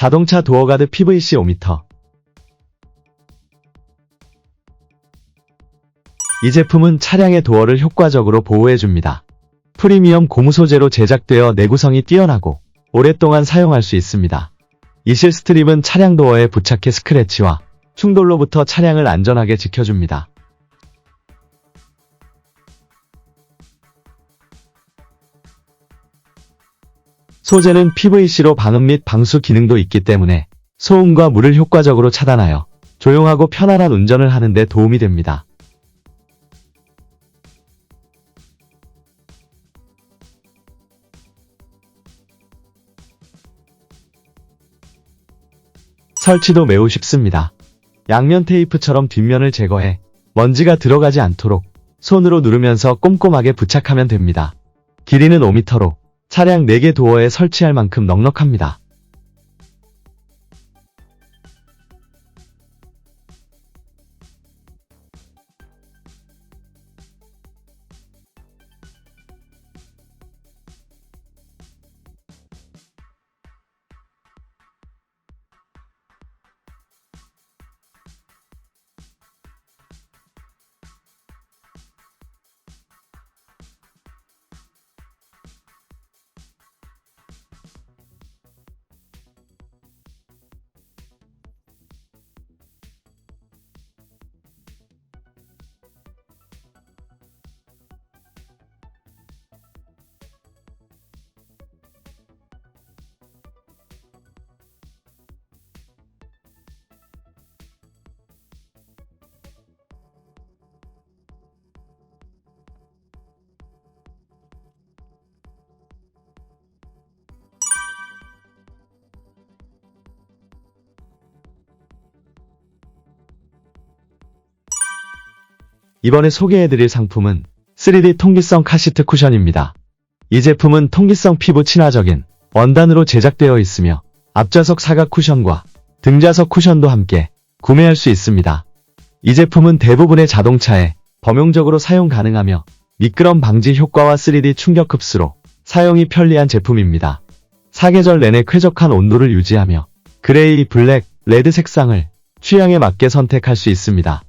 자동차 도어가드 PVC 5m. 이 제품은 차량의 도어를 효과적으로 보호해줍니다. 프리미엄 고무 소재로 제작되어 내구성이 뛰어나고 오랫동안 사용할 수 있습니다. 이실 스트립은 차량 도어에 부착해 스크래치와 충돌로부터 차량을 안전하게 지켜줍니다. 소재는 PVC로 방음 및 방수 기능도 있기 때문에 소음과 물을 효과적으로 차단하여 조용하고 편안한 운전을 하는 데 도움이 됩니다. 설치도 매우 쉽습니다. 양면 테이프처럼 뒷면을 제거해 먼지가 들어가지 않도록 손으로 누르면서 꼼꼼하게 부착하면 됩니다. 길이는 5m로 차량 4개 도어에 설치할 만큼 넉넉합니다. 이번에 소개해드릴 상품은 3D 통기성 카시트 쿠션입니다. 이 제품은 통기성 피부 친화적인 원단으로 제작되어 있으며 앞좌석 사각 쿠션과 등좌석 쿠션도 함께 구매할 수 있습니다. 이 제품은 대부분의 자동차에 범용적으로 사용 가능하며 미끄럼 방지 효과와 3D 충격 흡수로 사용이 편리한 제품입니다. 사계절 내내 쾌적한 온도를 유지하며 그레이, 블랙, 레드 색상을 취향에 맞게 선택할 수 있습니다.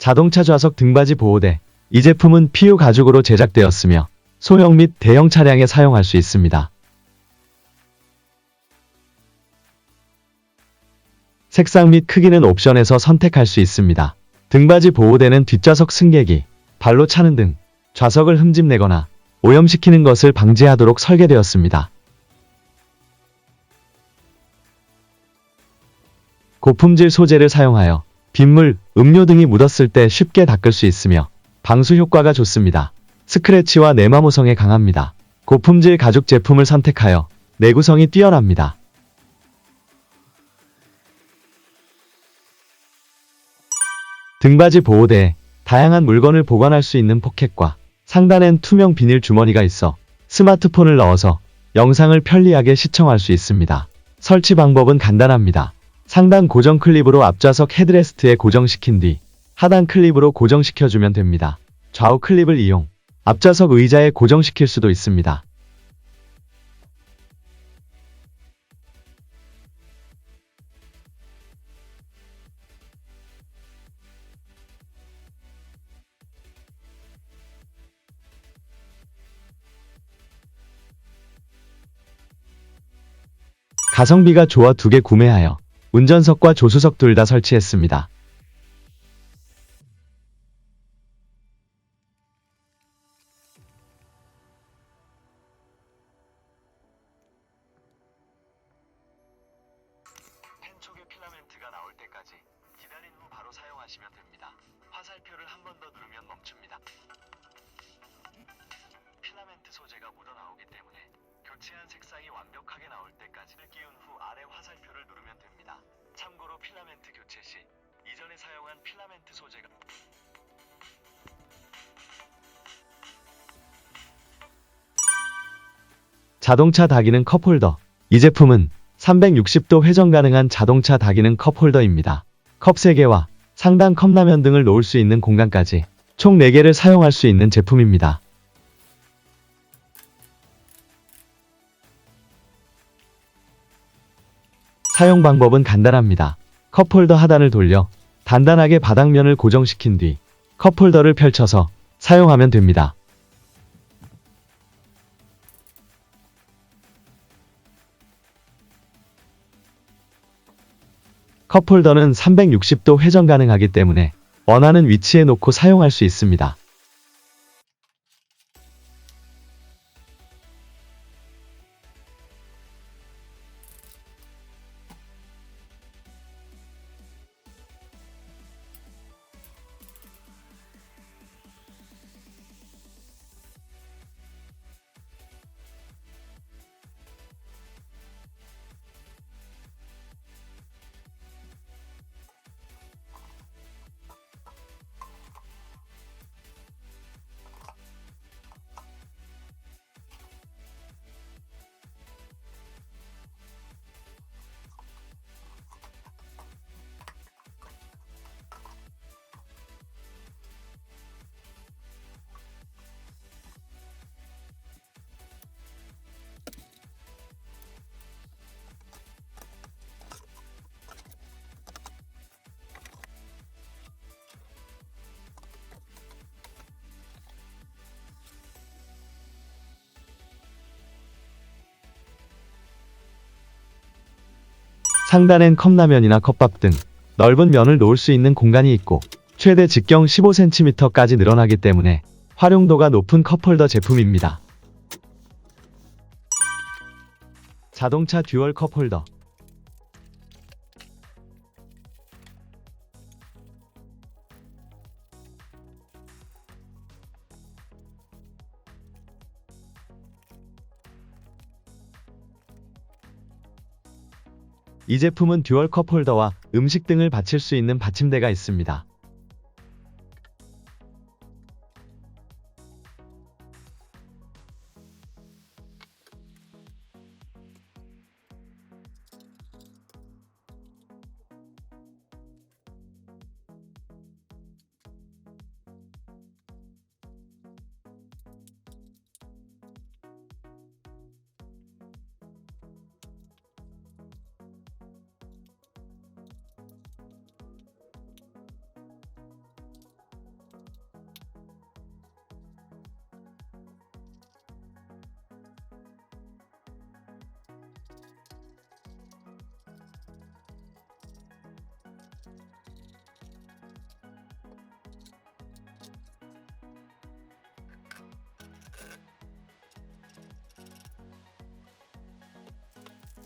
자동차 좌석 등받이 보호대. 이 제품은 PU 가죽으로 제작되었으며 소형 및 대형 차량에 사용할 수 있습니다. 색상 및 크기는 옵션에서 선택할 수 있습니다. 등받이 보호대는 뒷좌석 승객이 발로 차는 등 좌석을 흠집내거나 오염시키는 것을 방지하도록 설계되었습니다. 고품질 소재를 사용하여 빗물, 음료 등이 묻었을 때 쉽게 닦을 수 있으며 방수 효과가 좋습니다. 스크래치와 내마 모성에 강합니다. 고품질 가죽 제품을 선택하여 내구성이 뛰어납니다. 등받이 보호대에 다양한 물건을 보관할 수 있는 포켓과 상단엔 투명 비닐 주머니가 있어 스마트폰을 넣어서 영상을 편리하게 시청할 수 있습니다. 설치 방법은 간단합니다. 상단 고정 클립으로 앞좌석 헤드레스트에 고정시킨 뒤 하단 클립으로 고정시켜주면 됩니다. 좌우 클립을 이용 앞좌석 의자에 고정시킬 수도 있습니다. 가성비가 좋아 두 개 구매하여 운전석과 조수석 둘 다 설치했습니다. 교체 시 이전에 사용한 필라멘트 소재가 자동차 다기능 컵홀더. 이 제품은 360도 회전 가능한 자동차 다기능 컵홀더입니다. 컵 3개와 상단 컵라면 등을 놓을 수 있는 공간까지 총 4개를 사용할 수 있는 제품입니다. 사용 방법은 간단합니다. 컵홀더 하단을 돌려 단단하게 바닥면을 고정시킨 뒤 컵홀더를 펼쳐서 사용하면 됩니다. 컵홀더는 360도 회전 가능하기 때문에 원하는 위치에 놓고 사용할 수 있습니다. 상단엔 컵라면이나 컵밥 등 넓은 면을 놓을 수 있는 공간이 있고 최대 직경 15cm까지 늘어나기 때문에 활용도가 높은 컵홀더 제품입니다. 자동차 듀얼 컵홀더 이 제품은 듀얼 컵 홀더와 음식 등을 받칠 수 있는 받침대가 있습니다.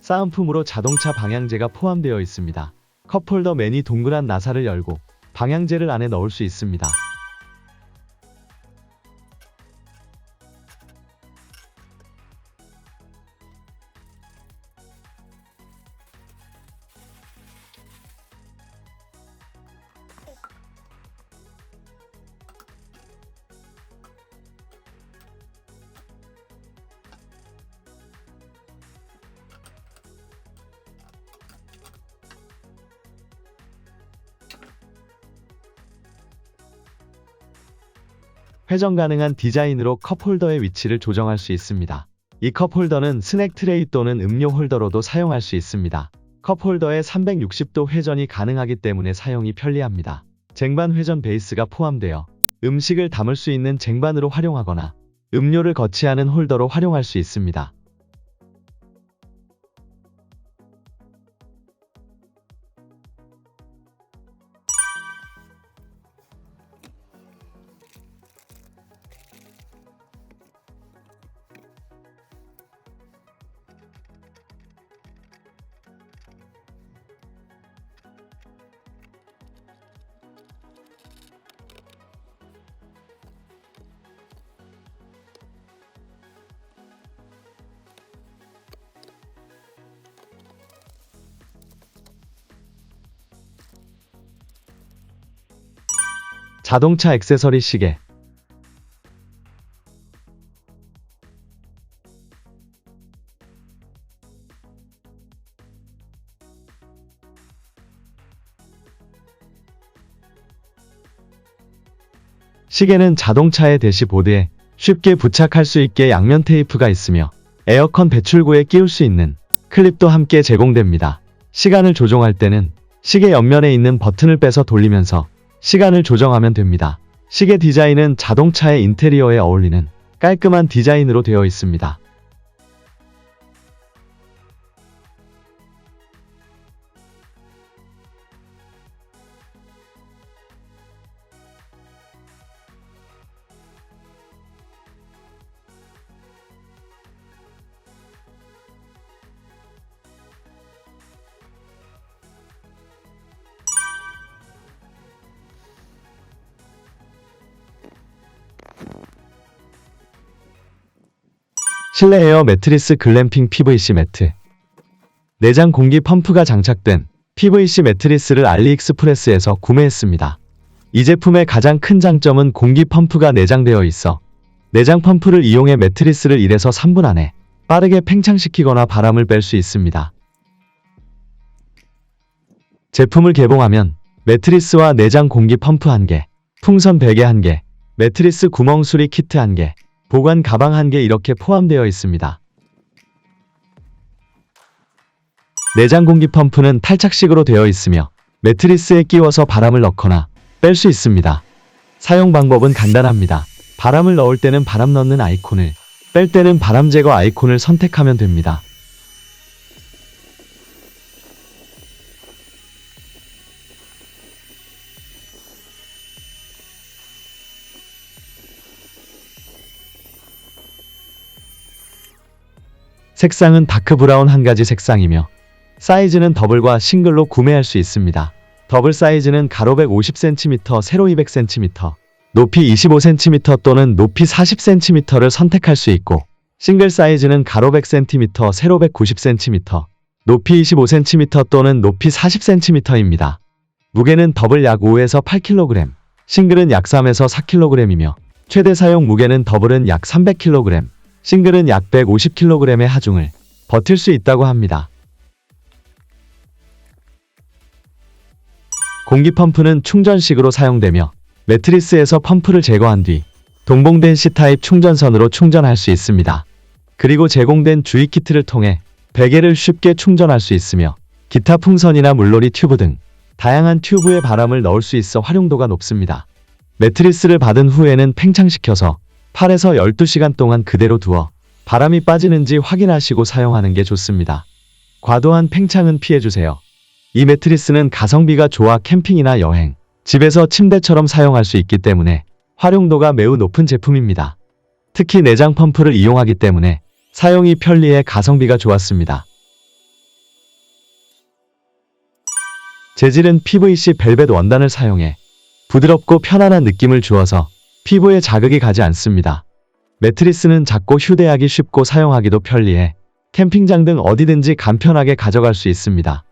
싸움품으로 자동차 방향제가 포함되어 있습니다. 컵홀더 맨이 동그란 나사를 열고 방향제를 안에 넣을 수 있습니다. 회전 가능한 디자인으로 컵홀더의 위치를 조정할 수 있습니다. 이 컵홀더는 스낵 트레이 또는 음료 홀더로도 사용할 수 있습니다. 컵홀더에 360도 회전이 가능하기 때문에 사용이 편리합니다. 쟁반 회전 베이스가 포함되어 음식을 담을 수 있는 쟁반으로 활용하거나 음료를 거치하는 홀더로 활용할 수 있습니다. 자동차 액세서리 시계, 시계는 자동차의 대시보드에 쉽게 부착할 수 있게 양면 테이프가 있으며 에어컨 배출구에 끼울 수 있는 클립도 함께 제공됩니다. 시간을 조종할 때는 시계 옆면에 있는 버튼을 빼서 돌리면서 시간을 조정하면 됩니다. 시계 디자인은 자동차의 인테리어에 어울리는 깔끔한 디자인으로 되어 있습니다. 실내 에어 매트리스 글램핑 PVC 매트. 내장 공기 펌프가 장착된 PVC 매트리스를 알리익스프레스에서 구매했습니다. 이 제품의 가장 큰 장점은 공기 펌프가 내장되어 있어 내장 펌프를 이용해 매트리스를 1에서 3분 안에 빠르게 팽창시키거나 바람을 뺄 수 있습니다. 제품을 개봉하면 매트리스와 내장 공기 펌프 1개, 풍선 베개 1개, 매트리스 구멍 수리 키트 1개, 보관 가방 1개 이렇게 포함되어 있습니다. 내장 공기 펌프는 탈착식으로 되어 있으며 매트리스에 끼워서 바람을 넣거나 뺄 수 있습니다. 사용 방법은 간단합니다. 바람을 넣을 때는 바람 넣는 아이콘을, 뺄 때는 바람 제거 아이콘을 선택하면 됩니다. 색상은 다크 브라운 한 가지 색상이며 사이즈는 더블과 싱글로 구매할 수 있습니다. 더블 사이즈는 가로 150cm, 세로 200cm, 높이 25cm 또는 높이 40cm를 선택할 수 있고 싱글 사이즈는 가로 100cm, 세로 190cm, 높이 25cm 또는 높이 40cm입니다. 무게는 더블 약 5에서 8kg, 싱글은 약 3에서 4kg이며 최대 사용 무게는 더블은 약 300kg, 싱글은 약 150kg의 하중을 버틸 수 있다고 합니다. 공기 펌프는 충전식으로 사용되며 매트리스에서 펌프를 제거한 뒤 동봉된 C타입 충전선으로 충전할 수 있습니다. 그리고 제공된 주의 키트를 통해 베개를 쉽게 충전할 수 있으며 기타 풍선이나 물놀이 튜브 등 다양한 튜브에 바람을 넣을 수 있어 활용도가 높습니다. 매트리스를 받은 후에는 팽창시켜서 8에서 12시간 동안 그대로 두어 바람이 빠지는지 확인하시고 사용하는 게 좋습니다. 과도한 팽창은 피해주세요. 이 매트리스는 가성비가 좋아 캠핑이나 여행, 집에서 침대처럼 사용할 수 있기 때문에 활용도가 매우 높은 제품입니다. 특히 내장 펌프를 이용하기 때문에 사용이 편리해 가성비가 좋았습니다. 재질은 PVC 벨벳 원단을 사용해 부드럽고 편안한 느낌을 주어서 피부에 자극이 가지 않습니다. 매트리스는 작고 휴대하기 쉽고 사용하기도 편리해 캠핑장 등 어디든지 간편하게 가져갈 수 있습니다.